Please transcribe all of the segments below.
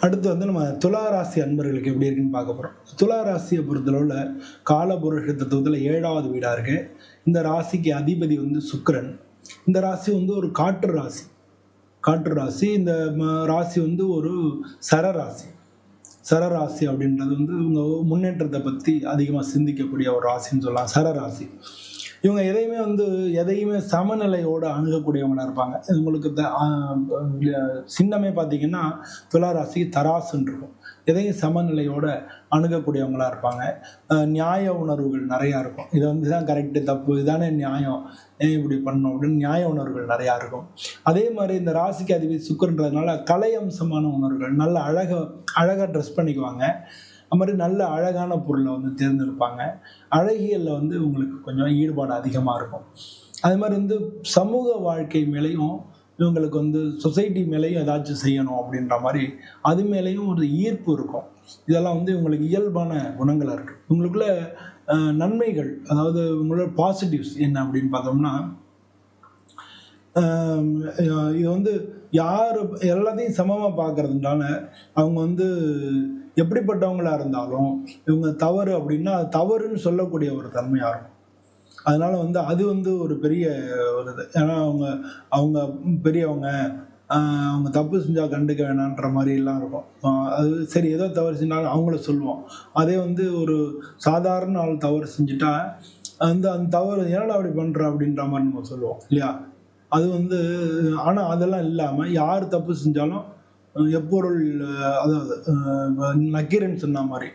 அடுத்து வந்து நம்ம துலா ராசி அன்பர்களுக்கு எப்படி இருக்குன்னு பார்க்க போகிறோம் துலா ராசியை பொறுத்தளவில் காலபுருஷ தத்துவத்தில் ஏழாவது வீடாக இருக்கு. இந்த ராசிக்கு அதிபதி வந்து சுக்கரன். இந்த ராசி வந்து ஒரு காற்று ராசி. காற்று ராசி இந்த ம- ராசி வந்து ஒரு சரராசி. சரராசி அப்படின்றது வந்து இவங்க முன்னேற்றத்தை பற்றி அதிகமாக சிந்திக்கக்கூடிய ஒரு ராசின்னு சொல்லலாம். சரராசி. இவங்க எதையுமே வந்து எதையுமே சமநிலையோடு அணுகக்கூடியவங்களாக இருப்பாங்க. உங்களுக்கு த- சின்னமே பார்த்தீங்கன்னா துளாராசி தராசுன்னு இருக்கும். எதையும் சமநிலையோட அணுகக்கூடியவங்களாக இருப்பாங்க. நியாய உணர்வுகள் நிறையா இருக்கும். இது வந்து தான் கரெக்டு தப்பு இதானே நியாயம் ஏன் இப்படி பண்ணணும் அப்படின்னு நியாய உணர்வுகள் நிறையா இருக்கும். அதே மாதிரி இந்த ராசிக்கு அதிபதி சுக்குன்றதுனால கலை அம்சமான உணர்வுகள் நல்ல அழக அழகாக ட்ரெஸ் பண்ணிக்குவாங்க. அது மாதிரி நல்ல அழகான பொருளை வந்து தேர்ந்தெடுப்பாங்க. அழகியலில் வந்து உங்களுக்கு கொஞ்சம் ஈடுபாடு அதிகமாக இருக்கும். அது மாதிரி வந்து சமூக வாழ்க்கை மேலேயும் இவங்களுக்கு வந்து சொசைட்டி மேலேயும் ஏதாச்சும் செய்யணும் அப்படின்ற மாதிரி அது மேலேயும் ஒரு ஈர்ப்பு இருக்கும். இதெல்லாம் வந்து இவங்களுக்கு இயல்பான குணங்களாக இருக்குது இவங்களுக்குள்ள நன்மைகள் அதாவது உங்களோட பாசிட்டிவ்ஸ் என்ன அப்படின்னு பார்த்தோம்னா இது வந்து யார் எல்லாத்தையும் சமமாக பார்க்கறதுனால அவங்க வந்து எப்படிப்பட்டவங்களா இருந்தாலும் இவங்க தவறு அப்படின்னா அது தவறுன்னு சொல்லக்கூடிய ஒரு தன்மையாக இருக்கும். அதனால வந்து அது வந்து ஒரு பெரிய ஒரு இது. ஏன்னா அவங்க அவங்க பெரியவங்க அவங்க தப்பு செஞ்சால் கண்டுக்க வேணான்ற மாதிரி எல்லாம் இருக்கும் அது சரி ஏதோ தவறு செஞ்சாலும் அவங்கள சொல்லுவோம். அதே வந்து ஒரு சாதாரண ஆள் தவறு செஞ்சுட்டா அந்த அந்த தவறு ஏன்னா அப்படி பண்ணுற அப்படின்ற மாதிரி நம்ம சொல்லுவோம் இல்லையா? அது வந்து ஆனால் அதெல்லாம் இல்லாமல் யார் தப்பு செஞ்சாலும் எப்பொருள் அதாவது நக்கீரன் சொன்ன மாதிரி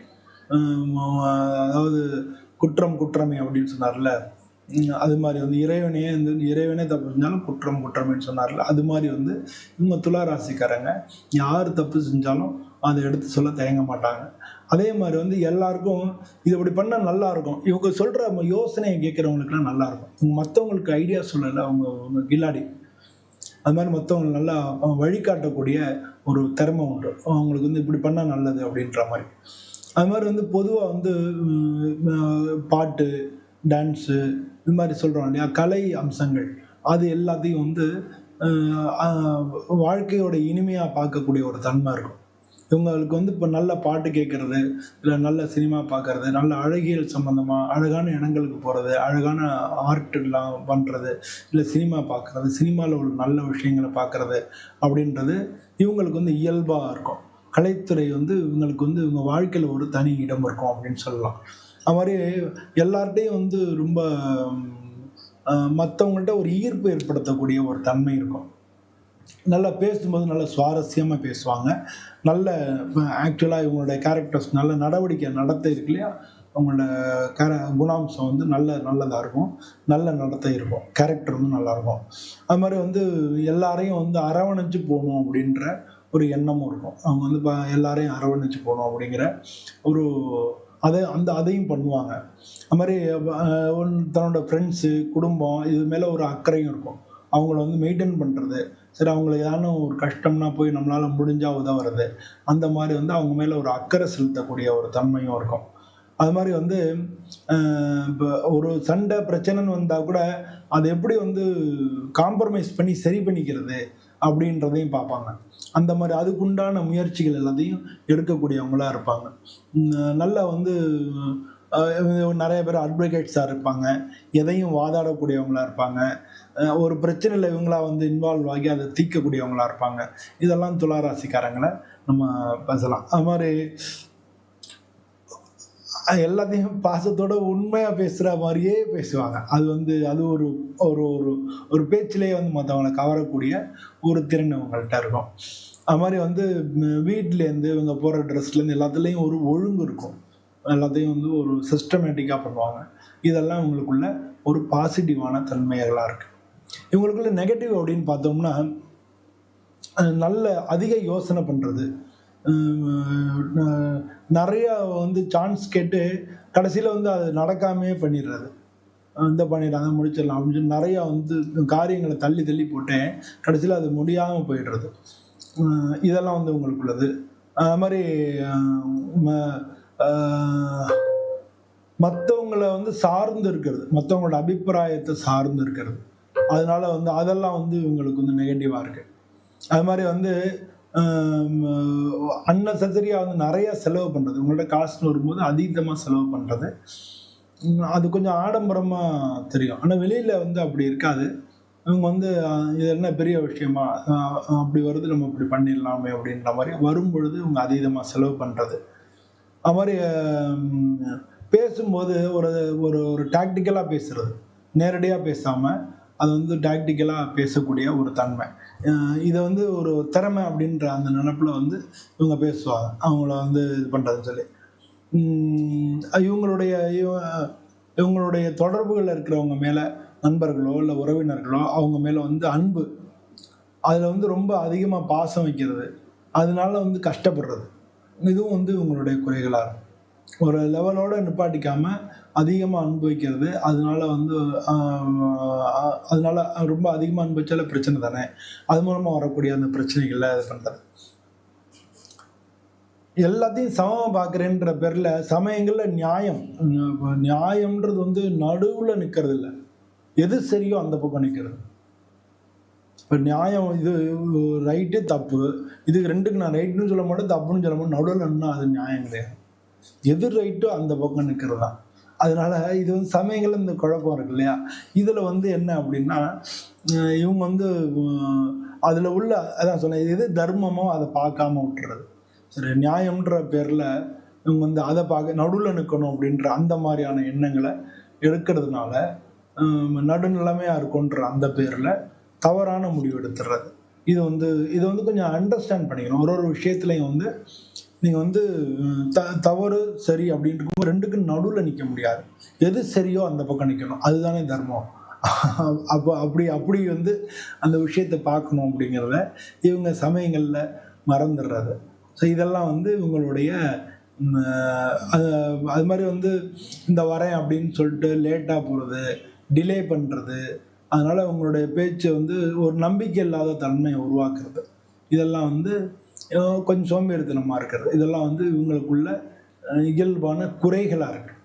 அதாவது குற்றம் குற்றமே அப்படின்னு சொன்னார்ல. அது மாதிரி வந்து இறைவனே வந்து இறைவனே தப்பு செஞ்சாலும் குற்றம் குற்றமேன்னு சொன்னார்ல. அது மாதிரி வந்து இவங்க துளாராசிக்காரங்க யார் தப்பு செஞ்சாலும் அதை எடுத்து சொல்ல தயங்க மாட்டாங்க. அதே மாதிரி வந்து எல்லாருக்கும் இது இப்படி பண்ணால் நல்லாயிருக்கும் இவங்க சொல்கிற யோசனையை கேட்குறவங்களுக்குலாம் நல்லாயிருக்கும் மற்றவங்களுக்கு ஐடியா சொல்லலை அவங்க கில்லாடி. அது மாதிரி மற்றவங்க நல்லா வழிகாட்டக்கூடிய ஒரு திறமை உண்டு. அவங்களுக்கு வந்து இப்படி பண்ணால் நல்லது அப்படின்ற மாதிரி. அது மாதிரி வந்து பொதுவாக வந்து பாட்டு டான்ஸு இது மாதிரி சொல்கிறோம் இல்லையா? கலை அம்சங்கள். அது எல்லாத்தையும் வந்து வாழ்க்கையோட இனிமையாக பார்க்கக்கூடிய ஒரு தன்மை இருக்கும். இவங்களுக்கு வந்து இப்போ நல்ல பாட்டு கேட்கறது இல்லை நல்ல சினிமா பார்க்கறது நல்ல அழகியல் சம்மந்தமாக அழகான இடங்களுக்கு போகிறது அழகான ஆர்ட்லாம் பண்ணுறது இல்லை சினிமா பார்க்குறது சினிமாவில் உள்ள நல்ல விஷயங்களை பார்க்குறது அப்படின்றது இவங்களுக்கு வந்து இயல்பாக இருக்கும். கலைத்துறை வந்து இவங்களுக்கு வந்து இவங்க வாழ்க்கையில் ஒரு தனி இடம் இருக்கும் அப்படின்னு சொல்லலாம். அது மாதிரி எல்லார்ட்டையும் வந்து ரொம்ப மற்றவங்கள்ட்ட ஒரு ஈர்ப்பு ஏற்படுத்தக்கூடிய ஒரு தன்மை இருக்கும். நல்லா பேசும்போது நல்ல சுவாரஸ்யமாக பேசுவாங்க. நல்ல ஆக்சுவலாக இவங்களுடைய கேரக்டர்ஸ் நல்ல நடவடிக்கை நடத்தை இருக்கு இல்லையா? அவங்களோட கேர குணாம்சம் வந்து நல்ல நல்லதாக இருக்கும். நல்ல நடத்தை இருக்கும். கேரக்டர் வந்து நல்லாயிருக்கும் அது மாதிரி வந்து எல்லாரையும் வந்து அரவணைச்சு போகணும் அப்படின்ற ஒரு எண்ணமும் இருக்கும். அவங்க வந்து இப்போ எல்லாரையும் அரவணைச்சு போகணும் அப்படிங்கிற ஒரு அதை அந்த அதையும் பண்ணுவாங்க. அது மாதிரி ஒன்- தன்னோட ஃப்ரெண்ட்ஸு குடும்பம் இது மேலே ஒரு அக்கறையும் இருக்கும். அவங்கள வந்து மெயின்டைன் பண்ணுறது சரி அவங்களுக்கு ஏதான ஒரு கஷ்டம்னா போய் நம்மளால் முடிஞ்சால் உதவுறது. அந்த மாதிரி வந்து அவங்க மேலே ஒரு அக்கறை செலுத்தக்கூடிய ஒரு தன்மையும் இருக்கும். அது மாதிரி வந்து இப்போ ஒரு சண்டை பிரச்சனைன்னு வந்தால் கூட அதை எப்படி வந்து காம்ப்ரமைஸ் பண்ணி சரி பண்ணிக்கிறது அப்படின்றதையும் பார்ப்பாங்க. அந்த மாதிரி அதுக்குண்டான முயற்சிகள் எல்லாத்தையும் எடுக்கக்கூடியவங்களாக இருப்பாங்க. நல்லா வந்து நிறைய பேர் அட்வொகேட்ஸாக இருப்பாங்க. எதையும் வாதாடக்கூடியவங்களா இருப்பாங்க. ஒரு பிரச்சனையில் இவங்களா வந்து இன்வால்வ் ஆகி அதை தீர்க்கக்கூடியவங்களா இருப்பாங்க. இதெல்லாம் துளாராசிக்காரங்களை நம்ம பேசலாம். அது மாதிரி எல்லாத்தையும் பாசத்தோட உண்மையாக பேசுகிற மாதிரியே பேசுவாங்க. அது வந்து அது ஒரு ஒரு ஒரு ஒரு பேச்சிலேயே வந்து மற்றவங்களை கவரக்கூடிய ஒரு திறன் அவங்கள்ட்ட இருக்கும். அது மாதிரி வந்து வீட்டிலேருந்து இவங்க போகிற ட்ரெஸ்லேருந்து எல்லாத்துலேயும் ஒரு ஒழுங்கு இருக்கும். எல்லாத்தையும் வந்து ஒரு சிஸ்டமேட்டிக்காக பண்ணுவாங்க. இதெல்லாம் இவங்களுக்குள்ள ஒரு பாசிட்டிவான தன்மைகளாக இருக்கு. இவங்களுக்குள்ள நெகட்டிவ் அப்படின்னு பார்த்தோம்னா நல்ல அதிக யோசனை பண்ணுறது நிறைய வந்து சான்ஸ் கேட்டு கடைசியில் வந்து அது நடக்காமே பண்ணிடுறது. இந்த பண்ணிடுறாங்க முடிச்சிடலாம் அப்படின்னு சொல்லி நிறையா வந்து காரியங்களை தள்ளி தள்ளி போட்டேன். கடைசியில் அது முடியாமல் போயிடுறது. இதெல்லாம் வந்து உங்களுக்குள்ளது. அது மாதிரி மற்றவங்களை வந்து சார்ந்து இருக்கிறது. மற்றவங்களோட அபிப்பிராயத்தை சார்ந்து இருக்கிறது. அதனால வந்து அதெல்லாம் வந்து இவங்களுக்கு வந்து நெகட்டிவாக இருக்கு. அது மாதிரி வந்து அன்னெசரியாக வந்து நிறைய செலவு பண்ணுறது உங்கள்ட்ட காசுன்னு வரும்போது அதீதமாக செலவு பண்ணுறது அது கொஞ்சம் ஆடம்பரமாக தெரியும். ஆனால் வெளியில் வந்து அப்படி இருக்காது. இவங்க வந்து இது என்ன பெரிய விஷயமா? அப்படி வருது நம்ம இப்படி பண்ணிடலாமே அப்படின்ற மாதிரி வரும் பொழுது இவங்க அதீதமாக செலவு பண்ணுறது அது மாதிரி பேசும்போது ஒரு ஒரு ஒரு டாக்டிக்கலாக பேசுறது. நேரடியாக பேசாமல் அது வந்து டாக்டிக்கலாக பேசக்கூடிய ஒரு தன்மை. இதை வந்து ஒரு திறமை அப்படின்ற அந்த நினப்பில் வந்து இவங்க பேசுவாங்க. அவங்கள வந்து இது பண்ணுறதுன்னு சொல்லி. இவங்களுடைய இவ- இவங்களுடைய தொடர்புகளில் இருக்கிறவங்க மேலே நண்பர்களோ இல்லை உறவினர்களோ அவங்க மேலே வந்து அன்பு. அதில் வந்து ரொம்ப அதிகமாக பாசம் வைக்கிறது. அதனால வந்து கஷ்டப்படுறது. இதுவும் வந்து உங்களுடைய குறைகளாக இருக்கும். ஒரு லெவலோட நிப்பாட்டிக்காம அதிகமாக அனுபவிக்கிறது அதனால வந்து அதனால ரொம்ப அதிகமாக அனுபவிச்சால பிரச்சனை தானே? அது மூலமாக வரக்கூடிய அந்த பிரச்சனைகளை இது பண்ணுறது எல்லாத்தையும் சமமாக பார்க்குறேன்ற பேரில் சமயங்களில் நியாயம். நியாயம்ன்றது வந்து நடுவில் நிற்கிறது இல்லை எது சரியோ அந்த பக்கம் நிற்கிறது இப்போ நியாயம் இது ரைட்டு தப்பு. இதுக்கு ரெண்டுக்கு நான் ரைட்டுன்னு சொல்ல மாட்டேன் தப்புன்னு சொல்ல மாட்டேன். நடுவில் நின்னா அது நியாயம் கிடையாது. எது ரைட்டோ அந்த பக்கம் நிற்கிறது தான் அதனால இது வந்து சமயங்களில் இந்த குழப்பம் இருக்கு இல்லையா? இதில் வந்து என்ன அப்படின்னா இவங்க வந்து அதில் உள்ள அதான் சொன்னேன் எது தர்மமோ அதை பார்க்காம விட்டுறது. சரி நியாயம்ன்ற பேரில் இவங்க வந்து அதை பார்க்க நடுவில் நிற்கணும் அப்படின்ற அந்த மாதிரியான எண்ணங்களை எடுக்கிறதுனால நடுநிலைமையாக இருக்குன்ற அந்த பேரில் தவறான முடிவு எடுத்துடுறது இது வந்து இது வந்து கொஞ்சம் அண்டர்ஸ்டாண்ட் பண்ணிக்கணும். ஒரு ஒரு விஷயத்துலையும் வந்து நீங்கள் வந்து த தவறு சரி அப்படின்ட்டு ரெண்டுக்கும் நடுவில் நிற்க முடியாது. எது சரியோ அந்த பக்கம் நிற்கணும் அதுதானே தர்மம். அப்போ அப்படி அப்படி வந்து அந்த விஷயத்தை பார்க்கணும் அப்படிங்கிறத இவங்க சமயங்களில் மறந்துடுறது ஸோ இதெல்லாம் வந்து இவங்களுடைய அது அது மாதிரி வந்து இந்த வரேன் அப்படின்னு சொல்லிட்டு லேட்டாக போகிறது டிலே பண்ணுறது அதனால் அவங்களுடைய பேச்சை வந்து ஒரு நம்பிக்கை இல்லாத தன்மையை உருவாக்குறது. இதெல்லாம் வந்து கொஞ்சம் சோம்பேறித்தனமாக இருக்கிறது. இதெல்லாம் வந்து இவங்களுக்குள்ள இயல்பான குறைகளாக இருக்குது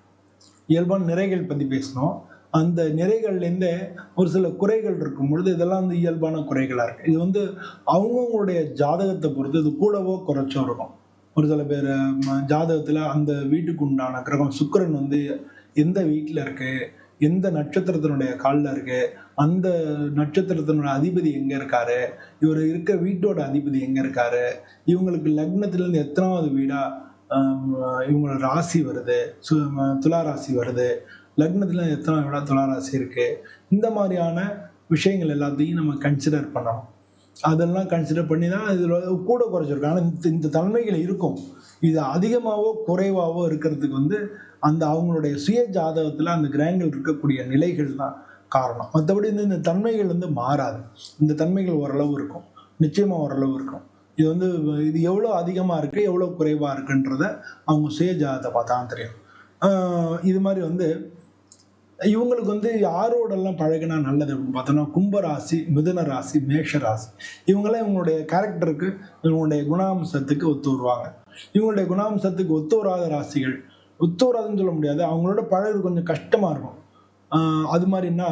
இயல்பான நிறைகள் பற்றி பேசினோம். அந்த நிறைகள்லேருந்தே ஒரு சில குறைகள் இருக்கும் பொழுது இதெல்லாம் வந்து இயல்பான குறைகளாக இருக்குது இது வந்து அவங்கவுங்களுடைய ஜாதகத்தை பொறுத்து இது கூடவோ குறைச்சோ இருக்கும். ஒரு சில பேர் ஜாதகத்தில் அந்த வீட்டுக்கு உண்டான கிரகம் சுக்கிரன் வந்து எந்த வீட்டில் இருக்குது எந்த நட்சத்திரத்தினுடைய காலில் இருக்கு? அந்த நட்சத்திரத்தினுடைய அதிபதி எங்கே இருக்காரு? இவர் இருக்க வீட்டோட அதிபதி எங்கே இருக்காரு? இவங்களுக்கு லக்னத்திலேருந்து எத்தனாவது வீடா இவங்களோட ராசி வருது? சு துலா ராசி வருது. லக்னத்தில் எத்தனை விட துலா ராசி இருக்கு? இந்த மாதிரியான விஷயங்கள் எல்லாத்தையும் நம்ம கன்சிடர் பண்ணணும். அதெல்லாம் கன்சிடர் பண்ணி தான் இதில் கூட குறைச்சிருக்கோம் ஆனால் இந்த இந்த தன்மைகள் இருக்கும். இது அதிகமாகவோ குறைவாகவோ இருக்கிறதுக்கு வந்து அந்த அவங்களுடைய சுய ஜாதகத்தில் அந்த கிரகங்கள் இருக்கக்கூடிய நிலைகள் தான் காரணம். மற்றபடி இந்த இந்த தன்மைகள் வந்து மாறாது. இந்த தன்மைகள் ஓரளவு இருக்கும். நிச்சயமாக ஓரளவு இருக்கும். இது வந்து இது எவ்வளோ அதிகமாக இருக்குது எவ்வளோ குறைவாக இருக்குன்றத அவங்க சுய ஜாதகத்தை பார்த்தா தான் தெரியும். இது மாதிரி வந்து இவங்களுக்கு வந்து யாரோடெல்லாம் பழகினா நல்லது அப்படின்னு பார்த்தோம்னா கும்பராசி மிதுன ராசி மேஷ ராசி இவங்கெல்லாம் இவங்களுடைய கேரக்டருக்கு இவங்களுடைய குணாம்சத்துக்கு ஒத்து வருவாங்க. இவங்களுடைய குணாம்சத்துக்கு ஒத்து வராத ராசிகள். ஒத்து வராதுன்னு சொல்ல முடியாது. அவங்களோட பழகுறது கொஞ்சம் கஷ்டமாக இருக்கும். அது மாதிரின்னா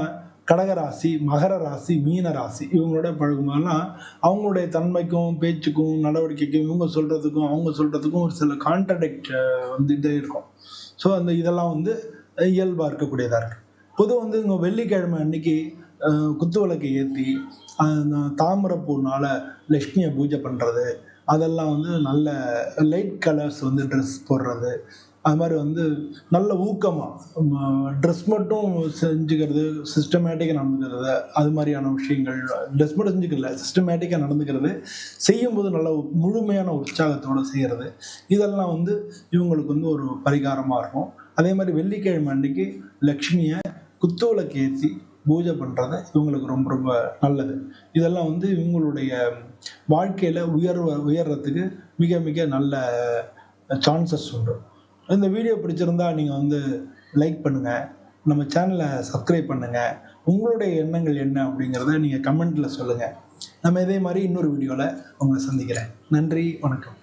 கடகராசி மகர ராசி மீன ராசி இவங்களோட பழகும்போதெல்லாம் அவங்களுடைய தன்மைக்கும் பேச்சுக்கும் நடவடிக்கைக்கும் இவங்க சொல்கிறதுக்கும் அவங்க சொல்கிறதுக்கும் ஒரு சில கான்ட்ரடிக்ட் வந்துகிட்டே இருக்கும். ஸோ அந்த இதெல்லாம் வந்து இயல்பாக இருக்கக்கூடியதாக இருக்குது பொதுவாக வந்து இவங்க வெள்ளிக்கிழமை அன்னைக்கு குத்து விளக்கு ஏற்றி தாமரைப்பூனால லக்ஷ்மியை பூஜை பண்ணுறது அதெல்லாம் வந்து நல்ல லைட் கலர்ஸ் வந்து ட்ரெஸ் போடுறது. அது மாதிரி வந்து நல்ல ஊக்கமாக ட்ரெஸ் மட்டும் செஞ்சுக்கிறது சிஸ்டமேட்டிக்காக நடந்துக்கிறது அது மாதிரியான விஷயங்கள் ட்ரெஸ் மட்டும் செஞ்சுக்கல சிஸ்டமேட்டிக்காக நடந்துக்கிறது செய்யும்போது நல்ல முழுமையான உற்சாகத்தோடு செய்கிறது இதெல்லாம் வந்து இவங்களுக்கு வந்து ஒரு பரிகாரமாக இருக்கும். அதே மாதிரி வெள்ளிக்கிழமை அன்னைக்கு லக்ஷ்மியை குத்துவிளக்கு ஏற்றி பூஜை பண்ணுறது இவங்களுக்கு ரொம்ப ரொம்ப நல்லது. இதெல்லாம் வந்து இவங்களுடைய வாழ்க்கையில் உயர்வ உயர்றதுக்கு மிக மிக நல்ல சான்சஸ் உண்டு. இந்த வீடியோ பிடிச்சிருந்தா நீங்கள் வந்து லைக் பண்ணுங்கள் நம்ம சேனலை சப்ஸ்கிரைப் பண்ணுங்கள் உங்களுடைய எண்ணங்கள் என்ன அப்படிங்கிறத நீங்கள் கமெண்ட்டில் சொல்லுங்கள் நம்ம இதே மாதிரி இன்னொரு வீடியோவில் உங்களை சந்திக்கிறேன். நன்றி வணக்கம்.